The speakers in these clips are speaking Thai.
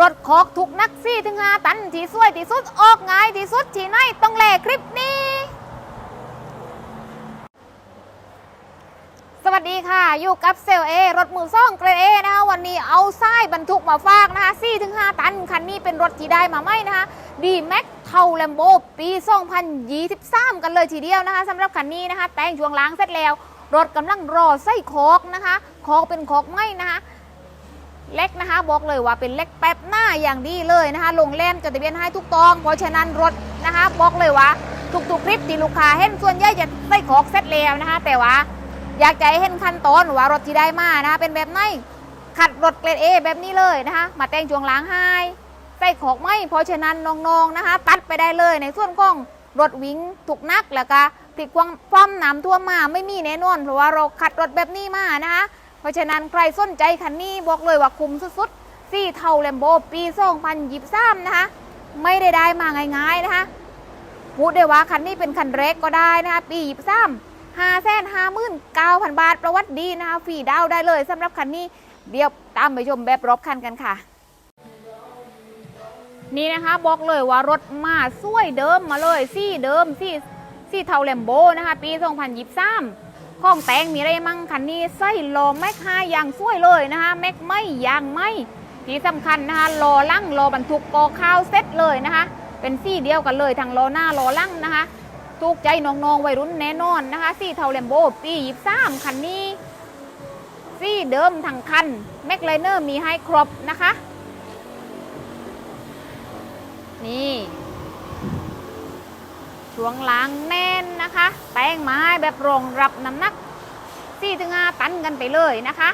รถคอกทุกนักซี่ถึงหาตันที่สวยที่สุดออกง่ายที่สุดที่ไหนต้องแลคลิปนี้ สวัสดีค่ะ อยู่กับเซลเอรถมือซ่องเกรดเอนะคะวันนี้เอาทรายบรรทุกมาฝากนะคะ4ถึง5ตันคันนี้เป็นรถที่ได้มาไหมนะคะดีแม็กเทาแลมโบปี 2023 กันเลยทีเดียวนะคะสำหรับคันนี้นะคะ แต่งช่วงล้างเสร็จแล้ว รถกำลังรอไส้คอกนะคะคอกเป็นคอกไหมนะคะ เล็กนะคะ บอกเลยว่าเป็นเล็กแป๊บหน้าอย่างดีเลยนะคะ ลงเล่มจดทะเบียนให้ทุกตอง เพราะฉะนั้นรถนะคะ บอกเลยว่าทุกๆคลิปที่ลูกค้าเห็นส่วนใหญ่จะไส้โคอกเสร็จแล้วนะคะ แต่ว่าอยากจะให้เห็นขั้นตอนว่ารถที่ได้มานะคะเป็นแบบไหนขัดรถเกรดเอแบบนี้เลยนะคะ มาแต่งจวงล้างให้ใส่ขอกไม้เพราะฉะนั้นน้องๆนะคะ ตัดไปได้เลยในส่วนของรถวิ่งถูกนักแล้วก็พลิกความความน้ำท่วมมาไม่มีแน่นอนเพราะว่าเราขัดรถแบบนี้มานะคะ เพราะฉะนั้นใครสนใจคันนี้บอกเลยว่าคุ้มสุดๆซี่เทาแลมโบปี2023นะคะ ไม่ได้ได้มาง่ายๆนะคะ พูดได้ว่าคันนี้เป็นคันแรกก็ได้นะคะ ปี23ห้าแสนห้าหมื่นเก้าพันบาทประวัติดีนะคะฟรีดาวได้เลยสำหรับคันนี้เดี๋ยวตามไปชมแบบรอบคันกันค่ะนี่นะคะบอกเลยว่ารถมาสวยเดิมมาเลยซี่เดิมซี่ซี่เทาแลมโบนะคะ ปี 2023 ข้องแต่งมีอะไรมั่งคันนี้ไส้โลอแม็กห้าอย่างสวยเลยนะคะแม็กไม่ยางไม่ที่สำคัญนะคะโลอลั่งโลอบรรทุกกอข้าวเซ็ตเลยนะคะ เป็นซี่เดียวกันเลยทั้งโลอหน้าโลอลั่งนะคะถูกใจน้องๆวัยรุ่นแน่นอนนะคะซี่เทาแลมโบปียีบสามคันนี้ซี่เดิมทั้งคันแม็กไลเนอร์มีให้ครบนะคะ นี่ ช่วงหลังแน่นนะคะ แป้งไม้แบบรองรับน้ำหนัก4ี่ถึงห้าตันกันไปเลยนะคะ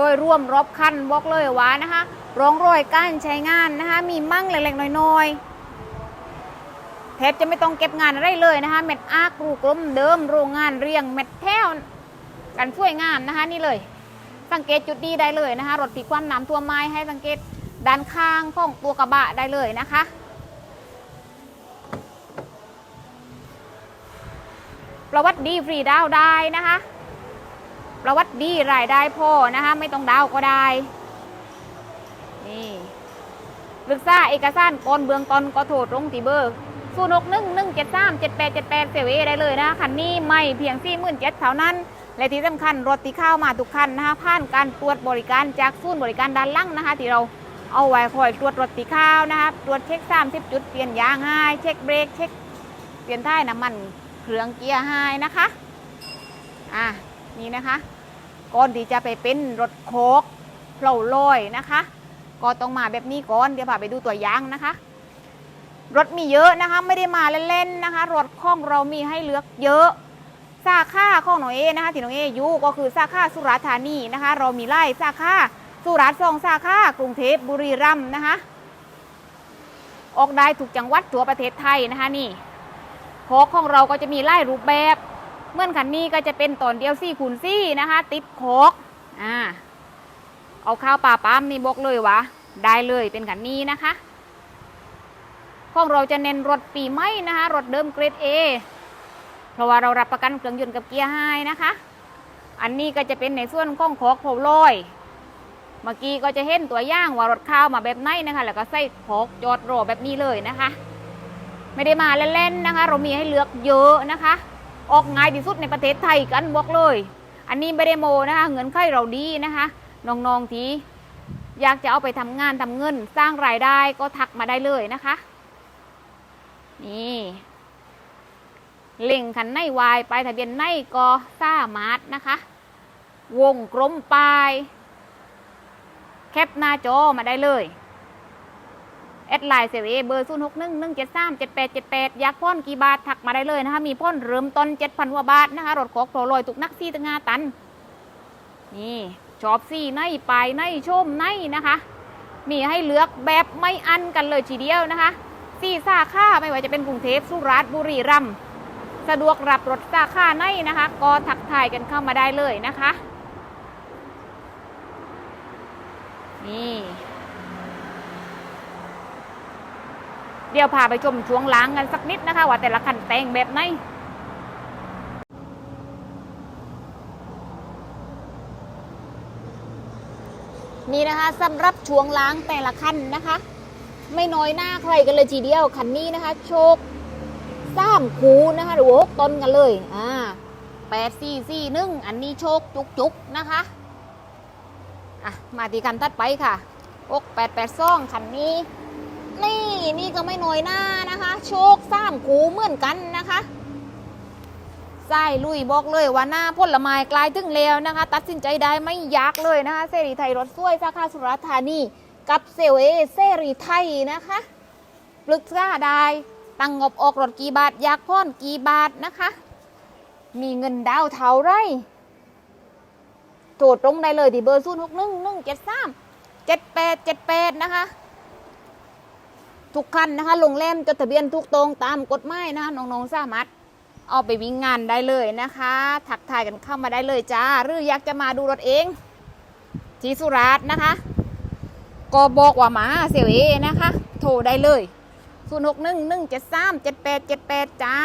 ดยร่วมรอบคันบอกเลยว่านะคะร่องรอยการใช้งานนะคะ มีมั่งเล็กๆน้อยๆแทบจะไม่ต้องเก็บงานอะไรเลยนะคะเม็ดอากรูกลมเดิมโรงงานเรียงเม็ดแถวกันช่วยงามนะคะนี่เลย สังเกตจุดดีได้เลยนะคะรถผีความน้ำตัวไม้ให้สังเกตด้านข้างของตัวกระบะได้เลยนะคะประวัติดีฟรีดาวได้นะคะ ประวัติดีรายได้พ่อนะคะไม่ต้องดาวก็ได้ นี่ศึกษาเอกสารก่อนเบื้องต้นก็โทรตรงที่เบอร์ศูนย์หกหนึ่งหนึ่งเจ็ดสามเจ็ดแปดเจ็ดแปดเซเวได้เลยนะคะคันนี้ไม่เพียงสี่หมื่นเจ็ดเท่านั้น และที่สำคัญรถที่เข้ามาทุกคันนะคะผ่านการตรวจบริการจากศูนย์บริการด้านล่างนะคะ ที่เราเอาไว้คอยตรวจรถที่เข้าวนะคะตรวจเช็คสามสิบจุดเปลี่ยนยางให้เช็คเบรกเช็คเปลี่ยนท้ายน้ำมันเครื่องเกียร์ให้นะคะอะ นี่นะคะ ก่อนที่จะไปเป็นรถโคกเพลาลอยนะคะ ก็ต้องมาแบบนี้ก่อนเดี๋ยวพาไปดูตัวอย่างนะคะ รถมีเยอะนะคะไม่ได้มาเล่นๆนะคะ รถของเรามีให้เลือกเยอะสาขาของหน้องเอนะคะที่น้องเออยู่ก็คือสาขาสุราษฎร์ธานีนะคะ เรามีไล่สาขาสุราษฎร์สองสาขากรุงเทพบุรีรัมย์นะคะ ออกได้ถูกจังหวัดทั่วประเทศไทยนะคะนี่โคกของเราก็จะมีไล่รูปแบบ เมื่อนคันนี้ก็จะเป็นตอนเดียวซี่คูณซี่นะคะ ติดโคกอ่าเอาข้าวปลาปั๊มนี่บอกเลยวะได้เลยเป็นคันนี้นะคะของเราจะเน้นรถปีใหม่นะคะรถเดิมเกรด A เพราะว่าเรารับประกันเครื่องยนต์กับเกียร์ให้นะคะ อันนี้ก็จะเป็นในส่วนของโคกโพลอยเมื่อกี้ก็จะเห็นตัวอย่างว่ารถข้าวมาแบบไหนนะคะ แล้วก็ใส่โคกจอดรอแบบนี้เลยนะคะ ไม่ได้มาเล่นๆนะคะ เรามีให้เลือกเยอะนะคะ ออกง่ายที่สุดในประเทศไทยกันบอกเลย อันนี้ไม่ได้โมนะคะเงินไขเราดีนะคะน้องๆที่อยากจะเอาไปทำงานทำเงิน สร้างรายได้ก็ทักมาได้เลยนะคะ นี่เล่งคันในวายไปลายทะเบียนในก็ซ่ามาร์ทนะคะ วงกลมปลาย แคปหน้าจอมาได้เลย แอดไลน์เซเวเบอร์0 6 1 1 7 3 7 8 7 8อยากพ่นกี่บาทถักมาได้เลยนะคะมีพ่นเริ่มต้น7,000กว่าบาทนะคะรถโคกโผล่ลอยตุกนักซี่ตั้งาตัน นี่ชอบซี่ในปลายในชมในนะคะ มีให้เลือกแบบไม่อันกันเลยทีเดียวนะคะซี่สาขาไม่ว่าจะเป็นกรุงเทพสุราษฎร์บุรีรัมย์สะดวกรับรถสาขาในนะคะ ก็ทักทายกันเข้ามาได้เลยนะคะ นี่ เดี๋ยวพาไปชมช่วงล้างกันสักนิดนะคะ ว่าแต่ละคันแต่งแบบไหนนี่นะคะสำหรับช่วงล้างแต่ละคันนะคะ ไม่น้อยหน้าใครกันเลยทีเดียวคันนี้นะคะ โชคสามคูนะคะหรือว่าหกต้นกันเลยอ่าแปดสี่สี่หนึ่งอันนี้โชคจุกจุกนะคะอะมาที่คันถัดไปค่ะอกแปดแปดซ่องคันนี้ นี่นี่ก็ไม่น้อยหน้านะคะ โชคสามคูเหมือนกันนะคะไส้ลุยบอกเลยว่าหน้าผลไม้กลายถึงแล้วนะคะ ตัดสินใจได้ไม่ยากเลยนะคะเสรีไทยรถช่วยสาขาสุราษฎร์ธานีกับเซลเอเซรีไทยนะคะปรึกษาได้ตั้งงบออกรถกี่บาท อยากพ่อนกี่บาทนะคะ มีเงินดาวเท่าไรโทรตรงได้เลยที่เบอร์ศูนย์หกหนึ่งหนึ่งเจ็ดสามเจ็ดแปดเจ็ดแปดนะคะ ทุกคันนะคะลงเล่มจดทะเบียนทุกตรงตามกฎหมายนะคะน้องๆสามารถเอาไปวิ่งงานได้เลยนะคะถักทายกันเข้ามาได้เลยจ้า หรืออยากจะมาดูรถเองที่สุราษฎร์นะคะ ก็บอกว่ามาเซลเอนะคะ โทรได้เลย 0 6 1 1 7 3 7 8 7 8 จ้า